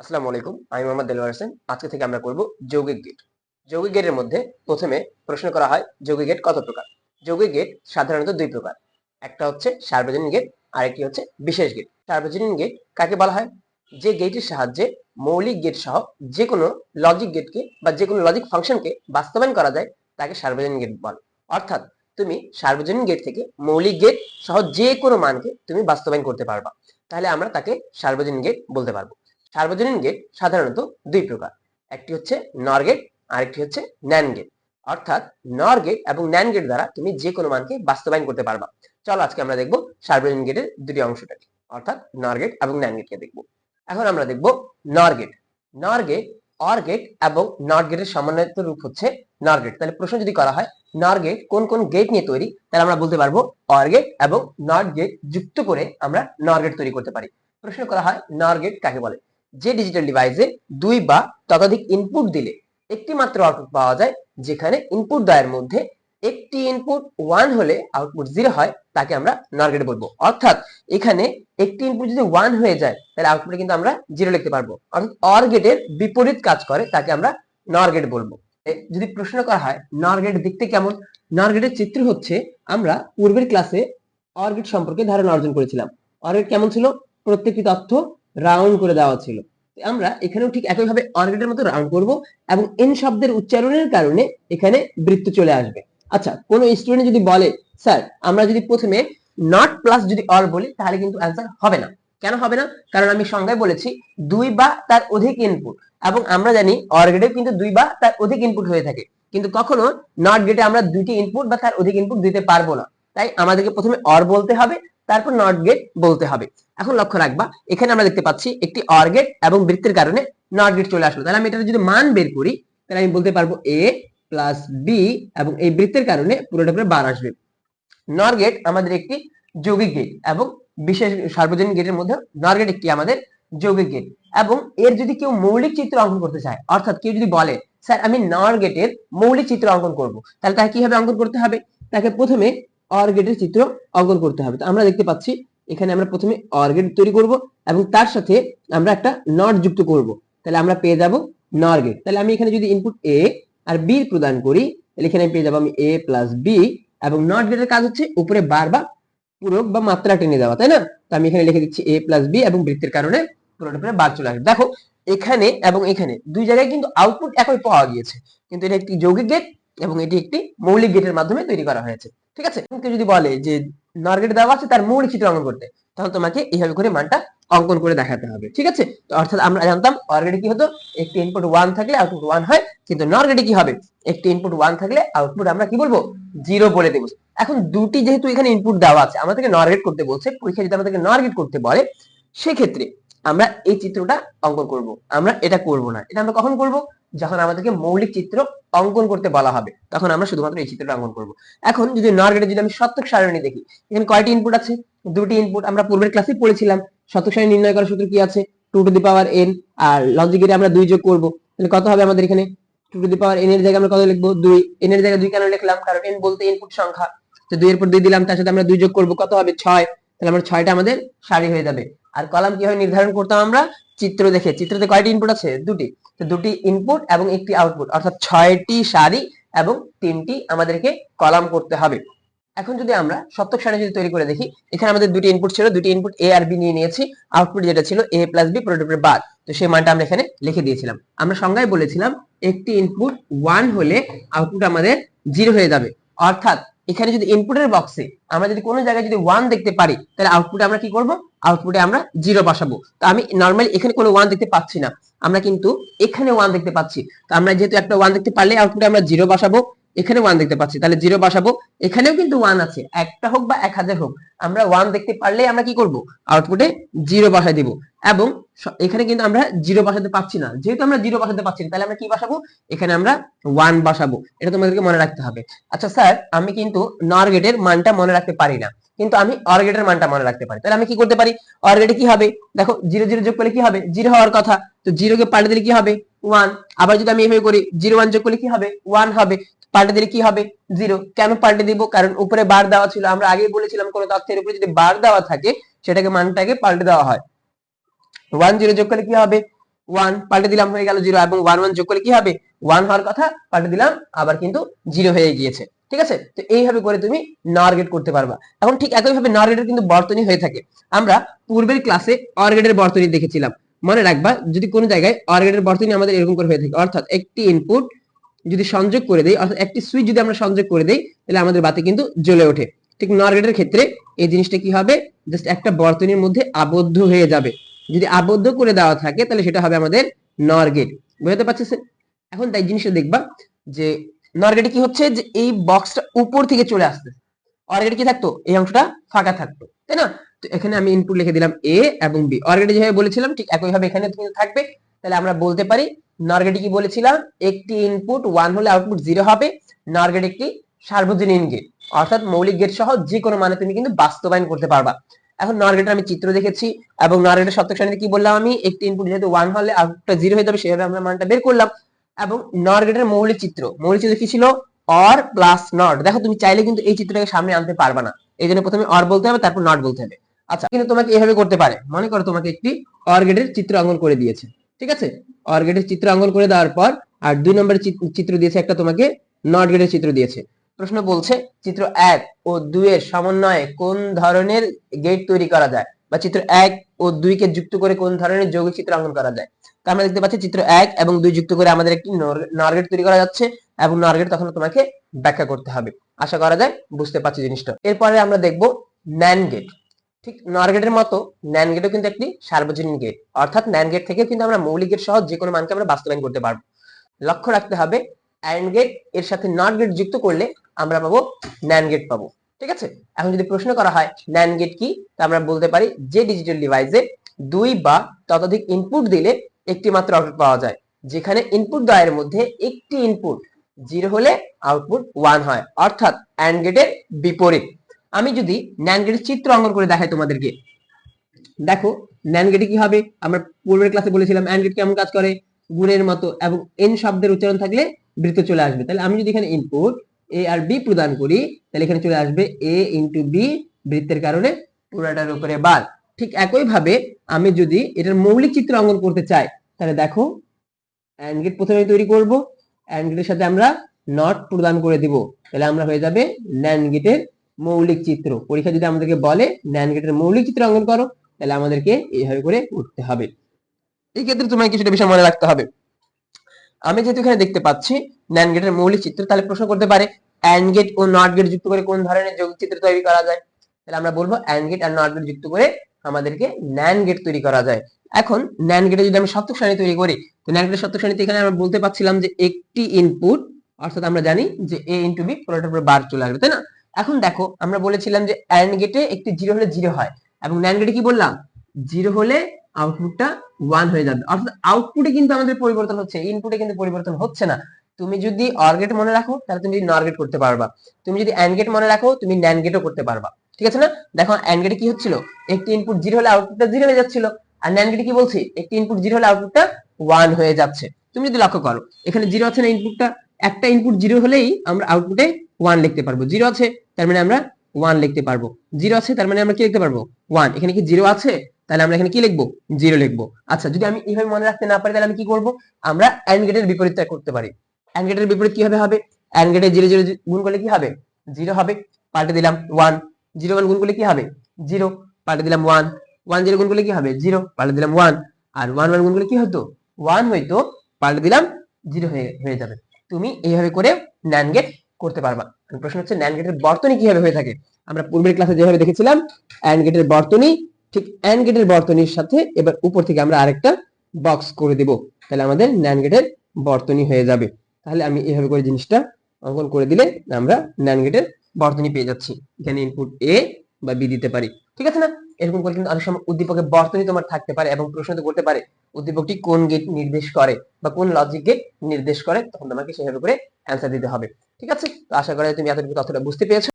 আসসালামু আলাইকুম, আমি মোহাম্মদ দেলোয়ার হোসেন। আজকে থেকে আমরা করব যৌগিক গেট। যৌগিক গেটের মধ্যে প্রথমে প্রশ্ন করা হয়, যৌগিক গেট কত প্রকার? যৌগিক গেট সাধারণত দুই প্রকার। একটা হচ্ছে সার্বজনীন গেট আর একটি হচ্ছে বিশেষ গেট। সার্বজনীন গেট কাকে বলা হয়? যে গেটের সাহায্যে মৌলিক গেট সহ যে কোনো লজিক গেটকে বা যে কোনো লজিক ফাংশনকে বাস্তবায়ন করা যায়, তাকে সার্বজনীন গেট বলে। অর্থাৎ তুমি সার্বজনীন গেট থেকে মৌলিক গেট সহ যে কোনো মানকে তুমি বাস্তবায়ন করতে পারবা। তাহলে আমরা তাকে সার্বজনীন গেট বলতে পারব। সার্বজনীন গেট সাধারণত দুই প্রকার। একটি হচ্ছে নর গেট আরেকটি হচ্ছে ন্যান গেট অর্থাৎ নর গেট এবং ন্যান গেট দ্বারা তুমি যে কোনো মানকে বাস্তবায়ন করতে পারবা। চলো আজকে আমরা দেখব সার্বজনীন গেটের দুটি অংশটাকে অর্থাৎ নর গেট এবং ন্যান গেটকে দেখব। এখন আমরা দেখব nor gate nor gate or gate এবং নট গেটের সমন্বিত রূপ হচ্ছে নর গেট তাহলে প্রশ্ন যদি করা হয় নর গেট কোন কোন গেট নিয়ে তৈরি, তাহলে আমরা বলতে পারব অর গেট এবং নট গেট যুক্ত করে আমরা নর গেট তৈরি করতে পারি। প্রশ্ন করা হয় নর গেট কাকে বলে? যে ডিজিটাল ডিভাইসে দুই বা ততোধিক ইনপুট দিলে একটি মাত্র আউটপুট পাওয়া যায়, যেখানে ইনপুট দ্বয়ের মধ্যে একটি ইনপুট ওয়ান হলে আউটপুট জিরো হয়, তাকে আমরা নরগেট বলব। অর্থাৎ এখানে একটি ইনপুট যদি ওয়ান হয়ে যায়, তাহলে আউটপুটে কিন্তু আমরা জিরো লিখতে পারব। অর্থাৎ অর গেটের বিপরীত কাজ করে, তাকে আমরা নর গেট বলব। যদি প্রশ্ন করা হয় নর গেট দেখতে কেমন? নর গেটের চিত্র হচ্ছে, আমরা পূর্বের ক্লাসে অর গেট সম্পর্কে ধারণা অর্জন করেছিলাম। অর গেট কেমন ছিল? প্রত্যেকটি তথ্য রাউন্ড করে দেওয়া ছিল। আমরা এখানেও ঠিক একইভাবে অর্গেটের মতো রাউন্ড করব এবং এন শব্দের উচ্চারণের কারণে এখানে বৃত্ত চলে আসবে। আচ্ছা কোন স্টুডেন্ট যদি বলে স্যার আমরা যদি প্রথমে নট প্লাস যদি অর বলি, তাহলে কিন্তু অ্যান্সার হবে না। কেন হবে না? কারণ আমি সংজ্ঞায় বলেছি, দুই বা তার অধিক ইনপুট এবং আমরা জানি অর কিন্তু দুই বা তার অধিক ইনপুট হয়ে থাকে। কিন্তু কখনো নট গেটে আমরা দুইটি ইনপুট বা তার অধিক ইনপুট দিতে পারব না। তাই আমাদেরকে প্রথমে অর বলতে হবে, তারপর নট গেট বলতে হবে। এখন লক্ষ্য রাখবা, এখানে আমরা দেখতে পাচ্ছি একটি অর্গেট এবং বৃত্তের কারণে নট গেট চলে আসলো। তাহলে আমি এটা যদি মান বের করি, তাহলে আমি বলতে পারব এ প্লাস বি এবং এই বৃত্তের কারণে পুরোটা করে বার আসবে। নর গেট আমাদের একটি যৌগিক গেট এবং বিশেষ সার্বজনীন গেটের মধ্যে নর গেট একটি আমাদের যৌগিক গেট এবং এর যদি কেউ মৌলিক চিত্র অঙ্কন করতে চায়, অর্থাৎ কেউ যদি বলে, স্যার, আমি নর গেটের মৌলিক চিত্র অঙ্কন করব। তাহলে তাকে কীভাবে অঙ্কন করতে হবে? তাকে প্রথমে অর গেটের চিত্র অঙ্কন করতে হবে। তো আমরা দেখতে পাচ্ছি এখানে আমরা প্রথমে অর গেট তৈরি করব এবং তার সাথে আমরা একটা নট যুক্ত করব। তাহলে আমরা পেয়ে যাব নর গেট তাহলে আমি এখানে যদি ইনপুট এ আর বি প্রদান করি, তাহলে এখানে পেয়ে যাব আমি এ প্লাস বি এবং নট গেটের কাজ হচ্ছে উপরে বার বা পূরক বা মাত্রা টেনে দেওয়া, তাই না? তো আমি এখানে লিখে দিচ্ছি এ প্লাস বি এবং বৃত্তের কারণে পুরোটা বার চলে আসবে। দেখো, এখানে এবং এখানে দুই জায়গায় কিন্তু আউটপুট একই পাওয়া গিয়েছে। কিন্তু এটা একটি যৌগিক গেট এবং এটি একটি মৌলিক গেটের মাধ্যমে তৈরি করা হয়েছে। ঠিক আছে? কেউ যদি বলে যে নরগেট দেওয়া আছে, তার মৌলিক চিত্র অঙ্কন করতে, তাহলে তোমাকে এইভাবে করে মানটা অঙ্কন করে দেখাতে হবে, ঠিক আছে? তো অর্থাৎ আমরা জানতাম অরগেটে কি হতো? একটি ইনপুট ওয়ান থাকলে আউটপুট ওয়ান হয়, কিন্তু নরগেটে কি হবে? একটি ইনপুট ওয়ান থাকলে আউটপুট আমরা কি বলব? জিরো বলে দেবো। এখন দুটি যেহেতু এখানে ইনপুট দেওয়া আছে, আমাদেরকে নরগেট করতে বলছে, পরীক্ষা যদি আমাদেরকে নরগেট করতে বলে, সেক্ষেত্রে আমরা এই চিত্রটা অঙ্কন করব। আমরা এটা করব না। এটা আমরা কখন করব? যখন আমাদেরকে মৌলিক চিত্র অঙ্কন করতে বলা হবে, তখন আমরা শুধুমাত্র এই চিত্রটা অঙ্কন করব। এখন যদি নরগেটে যদি আমি শতক সারণী দেখি, এখানে কয়টি ইনপুট আছে? দুটি ইনপুট আমরা পূর্বের ক্লাসে পড়েছিলাম। শতক সারণী নির্ণয় করার সূত্র কি আছে? Two to the power n আর লজিকের আমরা দুই যোগ করব। তাহলে কত হবে আমাদের এখানে? Two to the power N এর জায়গায় আমরা কত লিখব? দুই। এন এর জায়গায় দুই কেন লিখলাম? কারণ এন বলতে ইনপুট সংখ্যা। তো দুই এর পর দুই দিলাম, তার সাথে আমরা দুই যোগ করব, কত হবে? ছয়। তাহলে আমরা ছয়টা আমাদের সারি হয়ে যাবে। আর কলাম কীভাবে নির্ধারণ করতাম আমরা? চিত্র দেখে। চিত্রতে কয়টি ইনপুট আছে? দুটি। তো দুটি ইনপুট এবং একটি আউটপুট অর্থাৎ ছয়টি সারি এবং তিনটি আমাদেরকে কলাম করতে হবে। এখন যদি আমরা সত্যক সারি যদি তৈরি করে দেখি, এখানে আমাদের দুটি ইনপুট ছিল। দুটি ইনপুট এ আর বি নিয়ে নিয়েছি। আউটপুট যেটা ছিল এ প্লাস বি পুরোটা বাদ তো সেই মানটা আমরা এখানে লিখে দিয়েছিলাম। আমরা সংজ্ঞায় বলেছিলাম, একটি ইনপুট ওয়ান হলে আউটপুট আমাদের জিরো হয়ে যাবে। অর্থাৎ এখানে যদি ইনপুটের বক্সে আমরা যদি কোনো জায়গায় যদি ওয়ান দেখতে পারি, তাহলে আউটপুটে আমরা কি করব? আউটপুটে আমরা জিরো বসাবো। তো আমি নর্মালি এখানে কোনো ওয়ান দেখতে পাচ্ছি না। আমরা কিন্তু এখানে ওয়ান দেখতে পাচ্ছি। তো আমরা যেহেতু একটা ওয়ান দেখতে পারলে আউটপুটে আমরা জিরো বসাবো। এখানে ওয়ান দেখতে পাচ্ছি। তাহলে জিরো বসাবো। এখানেও কিন্তু ওয়ান আছে। একটা হোক বা এক হাজার হোক, আমরা ওয়ান দেখতে পারলে আমরা কি করব? আউটপুটে জিরো বসাই দিব। এবং এখানে কিন্তু আমরা জিরো বসাতে পাচ্ছি না। যেহেতু আমরা জিরো বসাতে পাচ্ছি না, তাহলে আমরা কি বসাবো? এখানে আমরা ওয়ান বসাবো। এটা তোমাদেরকে মনে রাখতে হবে। আচ্ছা স্যার, আমি কিন্তু নর গেটের মানটা মনে রাখতে পারি না। কিন্তু আমি অর গেটের মানটা মনে রাখতে পারি। তাহলে আমি কি করতে পারি? অর গেটে কি হবে? দেখো জিরো জিরো যোগ করলে কি হবে? জিরো হওয়ার কথা। তো জিরোকে পাল্টে দিলে কি হবে? ওয়ান আবার যদি আমি এভাবে করি জিরো ওয়ান যোগ করলে কি হবে? ওয়ান হবে। পাল্টে দিলে কি হবে? জিরো কেন পাল্টে দিব? কারণ উপরে বার দেওয়া ছিল। আমরা আগেই বলেছিলাম কোনো তথ্যের উপরে যদি বার দেওয়া থাকে, সেটাকে মানটাকে পাল্টে দেওয়া হয়। ওয়ান জিরো যোগ করলে কি হবে? ওয়ান পাল্টে দিলাম হয়ে গেল জিরো এবং ওয়ান ওয়ান যোগ করলে কি হবে? ওয়ান হওয়ার কথা, পাল্টে দিলাম, আবার কিন্তু জিরো হয়ে গিয়েছে। ঠিক আছে? তো এইভাবে করে তুমি নর গেট করতে পারবা। এখন ঠিক একইভাবে নর গেটের কিন্তু বর্তনী হয়ে থাকে। আমরা পূর্বের ক্লাসে অর গেটের বর্তনী দেখেছিলাম। মনে রাখবা, যদি কোনো জায়গায় অর গেটের বর্তনী আমাদের এরকম করে হয়ে থাকে, অর্থাৎ একটি ইনপুট যদি সংযোগ করে দেই, অর্থাৎ একটি সুইচ যদি আমরা সংযোগ করে দেই, তাহলে আমাদের বাতি কিন্তু জ্বলে ওঠে। ঠিক নর গেটের ক্ষেত্রে এই জিনিসটা কি হবে? জাস্ট একটা বর্তনীর মধ্যে আবদ্ধ হয়ে যাবে। যদি আবদ্ধ করে দেওয়া থাকে, তাহলে সেটা হবে আমাদের নর গেট বুঝতে পারছিস এখন তাই জিনিসটা দেখবা যে নর গেটে কি হচ্ছে যে এই বক্সটা উপর থেকে চলে আসছে। অর গেটে কি থাকতো? এই অংশটা ফাঁকা থাকতো। তাই না? তো এখানে আমি ইনপুট লিখে দিলাম এ এবং বি অর গেটে যেভাবে বলেছিলাম, ঠিক একইভাবে এখানে থাকবে। তাহলে আমরা বলতে পারি নর কি বলেছিলাম? একটি ইনপুট ওয়ান হলে আউটপুট জিরো হবে। নর গেট একটি সার্বজনীন গেট অর্থাৎ মৌলিক গেট সহ যে কোনো মানে তুমি কিন্তু বাস্তবায়ন করতে পারবা। এখন নর গেটের আমি চিত্র দেখেছি এবং নর গেটের সত্যক সারণীতে কি বললাম আমি? একটি ইনপুট যেহেতু ওয়ান হলে আউটপুটটা জিরো হয়ে যাবে, সেভাবে আমরা মানটা বের করলাম। এবং নর গেটের মৌলিক চিত্র মৌলিক চিত্র কি ছিল? অর প্লাস নট দেখো, তুমি চাইলে কিন্তু এই চিত্রটাকে সামনে আনতে পারবা না। এই জন্য প্রথমে অর বলতে হবে, তারপর নট বলতে হবে। আচ্ছা কিন্তু তোমাকে এভাবে করতে পারে। মনে করো তোমাকে একটি অর গেটের চিত্র অঙ্কন করে দিয়েছে। ঠিক আছে? অর গেটের চিত্র অঙ্কন করে দেওয়ার পর, আর দুই নম্বরের চিত্র দিয়েছে একটা তোমাকে নট গেটের চিত্র দিয়েছে। প্রশ্ন বলছে, চিত্র এক ও দুইয়ের সমন্বয়ে কোন ধরনের গেট তৈরি করা যায়? বা চিত্র এক ও দুইকে যুক্ত করে কোন ধরনের যৌগিক চিত্র অঙ্কন করা যায়? তো আমরা দেখতে পাচ্ছি চিত্র এক এবং দুই যুক্ত করে আমাদের একটি নরগেট তৈরি করা যাচ্ছে এবং নরগেট তখন তোমাকে ব্যাখ্যা করতে হবে। আশা করা যায়, বুঝতে পারছি জিনিসটা। এরপরে আমরা দেখব ন্যান গেট ঠিক নর গেটের মতো ন্যান গেটও কিন্তু একটি সার্বজনীন গেট অর্থাৎ ন্যান গেট থেকেও কিন্তু আমরা মৌলিক গেট সহ যে কোনো মানকে আমরা বাস্তবায়ন করতে পারব। লক্ষ্য রাখতে হবে অ্যান্ড গেটের সাথে নট গেট যুক্ত করলে আমরা পাবো ন্যান গেট পাবো। ঠিক আছে? এখন যদি প্রশ্ন করা হয় ন্যান গেট কি? তা আমরা বলতে পারি যে ডিজিটাল ডিভাইসে দুই বা ততোধিক ইনপুট দিলে একটি মাত্র আউটপুট পাওয়া যায়। যেখানে ইনপুট দ্বয়ের মধ্যে একটি ইনপুট জিরো হলে আউটপুট ওয়ান হয়। অর্থাৎ অ্যান্ড গেটের বিপরীত। আমি যদি ন্যান গেটের চিত্র অঙ্কন করে দেখাই তোমাদেরকে। দেখো ন্যান গেটে কি হবে? আমরা পূর্বের ক্লাসে বলেছিলাম অ্যান্ড গেট কেমন কাজ করে? গুণের মতো এবং এন শব্দের উচ্চারণ থাকলে বৃত্ত চলে আসবে। তাহলে আমি যদি এখানে ইনপুট এ আর বি প্রদান করি, তাহলে এখানে চলে আসবে এ ইন্টু বি বৃত্তের কারণে পুরাটার উপরে বার। ঠিক একই ভাবে আমি যদি এটার মৌলিক চিত্র অঙ্কন করতে চাই, তাহলে দেখো অ্যান্ড গেট প্রথমে তৈরি করব। অ্যান্ড গেটের সাথে আমরা নট প্রদান করে দিব। তাহলে আমরা হয়ে যাবে ন্যান গেটের মৌলিক চিত্র। পরীক্ষা যদি আমাদেরকে বলে ন্যান গেটের মৌলিক চিত্র অঙ্কন করো, তাহলে আমাদেরকে এইভাবে করে করতে হবে। এই ক্ষেত্রে তোমাকে কিছুটা বিষয় মনে রাখতে হবে। আমি যেহেতু এখানে দেখতে পাচ্ছি ন্যান গেটের মৌলিক চিত্র, তাহলে প্রশ্ন করতে পারে অ্যান্ড গেট ও নট গেট যুক্ত করে কোন ধরনের যৌগিক চিত্র তৈরি করা যায়? তাহলে আমরা বলব অ্যান্ড গেট আর নট গেট যুক্ত করে আমাদেরকে ন্যান গেট তৈরি করা যায়। এখন ন্যান গেটে যদি আমি সত্যক সারণী তৈরি করি, তো ন্যান গেটের সত্যক সারণীতে এখানে আমরা বলতে পারছিলাম যে একটি ইনপুট অর্থাৎ আমরা জানি যে এ ইন্টু বি পুরোটার উপরে বার চলে আসবে, তাই না? এখন দেখো, আমরা বলেছিলাম যে অ্যান্ড গেটে একটি জিরো হলে জিরো হয়। এবং ন্যান গেটে কি বললাম? জিরো হলে আউটপুটটা ওয়ান হয়ে যাবে। অর্থাৎ আউটপুটে কিন্তু আমাদের পরিবর্তন হচ্ছে ইনপুটে কিন্তু পরিবর্তন হচ্ছে না। তুমি যদি অর গেট মনে রাখো, তাহলে তুমি নর গেট করতে পারবা। তুমি যদি অ্যান্ড গেট মনে রাখো, তুমি ন্যান গেটও করতে পারবা। ঠিক আছে না? দেখো অ্যান্ড গেটে কি হচ্ছিল? একটি ইনপুট জিরো হলে আউটপুটটা জিরো হয়ে যাচ্ছিল। আর ন্যান গেটে কি বলছি? একটি ইনপুট জিরো হলে আউটপুটটা ওয়ান হয়ে যাচ্ছে। তুমি যদি লক্ষ্য করো, এখানে জিরো আছে না ইনপুটটা একটা ইনপুট জিরো হলেই আমরা আউটপুটে ওয়ান লিখতে পারব। জিরো আছে, তার মানে আমরা ওয়ান লিখতে পারব। জিরো আছে, তার মানে আমরা কি লিখতে পারব? ওয়ান এখানে কি জিরো আছে? তাহলে আমরা এখানে কি লিখব? জিরো লিখব। আচ্ছা যদি আমি এইভাবে মনে রাখতে না পারি, তাহলে আমি কি করব? আমরা অ্যান্ড গেটের বিপরীতটা করতে পারি। অ্যান্ড গেটের বিপরীত কীভাবে হবে? অ্যান্ড গেটে জিরো জিরো গুণ করলে কি হবে? জিরো হবে, পাল্টে দিলাম ওয়ান জিরো ওয়ান গুণ করলে কি হবে? জিরো পাল্টে দিলাম ওয়ান ওয়ান জিরো গুণ করলে কি হবে? জিরো পাল্টে দিলাম ওয়ান আর ওয়ান ওয়ান গুণ করলে কি হতো? ওয়ান হইতো, পাল্টে দিলাম জিরো হয়ে হয়ে যাবে। তুমি এইভাবে করে ন্যান গেট করতে পারবা। প্রশ্ন হচ্ছে ন্যান গেটের বর্তনী কীভাবে হয়ে থাকে? আমরা পূর্বের ক্লাসে যেভাবে দেখেছিলাম অ্যান্ড গেটের বর্তনী, ঠিক অ্যান্ড গেটের বর্তনীর সাথে এবার উপর থেকে আমরা আরেকটা বক্স করে দেব। তাহলে আমাদের ন্যান গেটের বর্তনী হয়ে যাবে। তাহলে আমি এইভাবে করে জিনিসটা অঙ্কন করে দিলে আমরা ন্যান গেটের বর্তনী পেয়ে যাচ্ছি। এখানে ইনপুট এ বা বি দিতে পারি। ঠিক আছে না? এরকম করে কিন্তু অনেক সময় উদ্দীপকের বর্তনী তোমার থাকতে পারে এবং প্রশ্ন তো করতে পারে উদ্দীপকটি কোন গেট নির্দেশ করে বা কোন লজিক গেট নির্দেশ করে? তখন তোমাকে সেভাবে করে অ্যান্সার দিতে হবে। ঠিক আছে? আশা করি তুমি এতটুকু তথ্যটা বুঝতে পেরেছ।